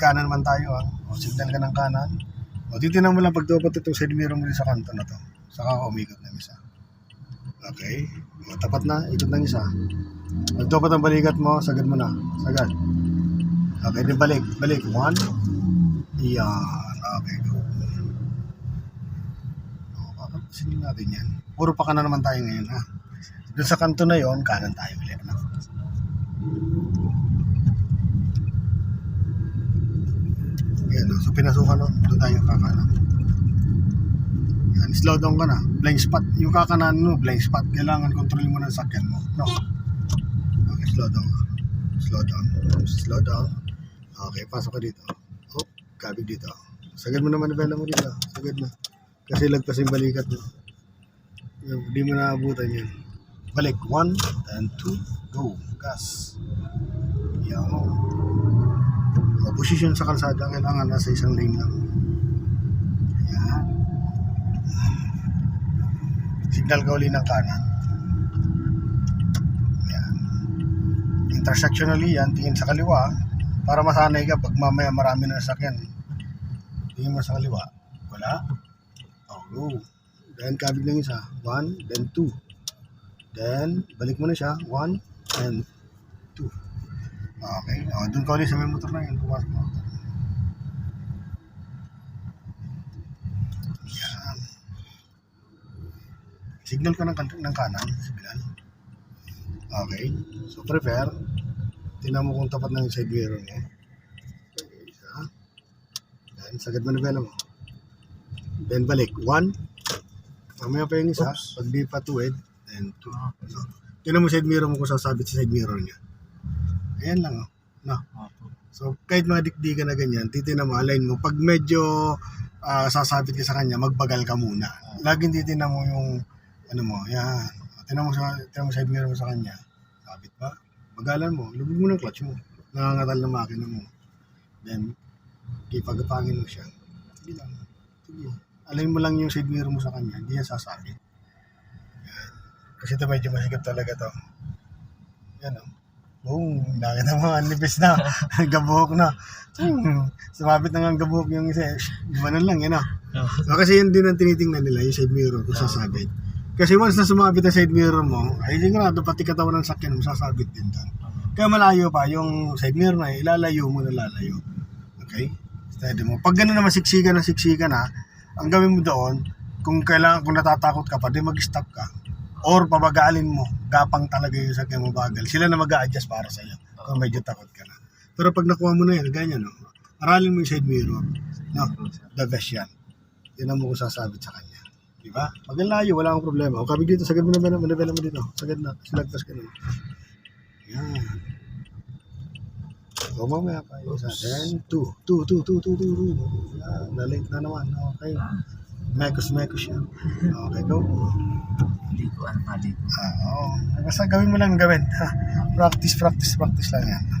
kanan man tayo ha. O, signal ka ng kanan. O, titinan mo lang pag dapat itong side mirror mo sa kanto na to. Saka ka umikot ng isa. Okay. O, tapat na. Ikot ng isa. Pag dapat ang balikat mo, sagad mo na. Sagad. Okay, din balik. Balik. One. Yan. Okay, go. O, papapasin natin yan. Puro pa ka na naman tayo ngayon ha. Doon sa kanto na yon kanan tayo ulit. No? No? pinasukan nun, doon tayo kakanan. Yan, slow down ka na. Blind spot. Yung kakanan mo, blind spot. Kailangan kontrol mo ng sakyan mo. No? Okay, slow down. Slow down. Slow down. Okay, pasok ka dito. Oh, kabig dito. Sagad mo naman yung mo dito. Sagad na. Kasi lagpas yung balikat mo. Hindi mo naabutan yan. Balik. One, and two, go. Gas. Yan. O, position sa kalsada, kailangan nasa isang lane lang. Yan. Signal ka uli ng kanan. Yan. Intersectionally yan, tingin sa kaliwa. Para masanay ka pag mamaya marami na sasakyan. Tingin mo sa kaliwa. Wala. Oh, go. Then kabig ng isa. One, then two. Then, balik mo na siya. One, and two. Okay. O, doon ka ulit sa may motor na yun. Pumasok mo. Yan. Signal ka ng, kan- ng kanan. Signal. Okay. So, prepare. Tingnan mo kung tapat ng side mirror mo. Okay, isa. Then, sagad mo na mo. Then, balik. One. Mamaya pa yung isa. Pag di pa tuwid, then two. So, tingnan mo side mirror mo kung sasabit sa side mirror niya. Ayan lang, oh. No. So, kahit mga dikdikan na ganyan, titignan mo, align mo. Pag medyo ah, sasabit ka sa kanya, magbagal ka muna. Laging titignan mo yung, ano mo, yan. Tinan mo sa, tinan mo side mirror mo sa kanya. Sabit ba? Bagalan mo. Lubog mo ng clutch mo. Nangangatal na makina mo. Then, ipagapangin mo siya. Sige lang. Sige. Align mo lang yung side mirror mo sa kanya. Hindi yan sasabit. Yan. Kasi ito medyo masikip talaga to. Yan o. Boom, nakita mo, ang nipis na. gabuhok na. Sumabit na nga ang gabuhok yung isa. Gumanon lang, yan ah. So, kasi yun din ang tinitingnan nila, yung side mirror kung sasabit. Kasi once na sumabit ang side mirror mo, ay sigurado pati katawan ng sakyan mo, sasabit din doon. Kaya malayo pa, yung side mirror na, ilalayo mo na lalayo. Okay? Steady mo. Pag gano'n naman siksikan na siksikan na, ang gawin mo doon, kung kailangan, kung natatakot ka pa, di mag-stop ka. Or pabagalin mo, gapang talaga yung sakyan mo bagal. Sila na mag adjust para sa'yo kung medyo takot ka na. Pero pag nakuha mo na yan, ganyan, no? aralin mo yung side mirror. No? The best yan. Yan mo kung sasabit sa kanya. Di ba? Pag ang layo, wala akong problema. O kabig dito, sagad mo na ba na, manabela mo dito. Sagad na, silagpas ka na. Yan. O mamaya pa. Isa. Then, two. Two, two, two, two, two, two. Yan, na-link na naman. Okay. Mekos, mekos yan. Okay, go. Ligo. Ah, oo. Basta gawin mo lang gawin. Ha? Practice, practice, practice lang yan.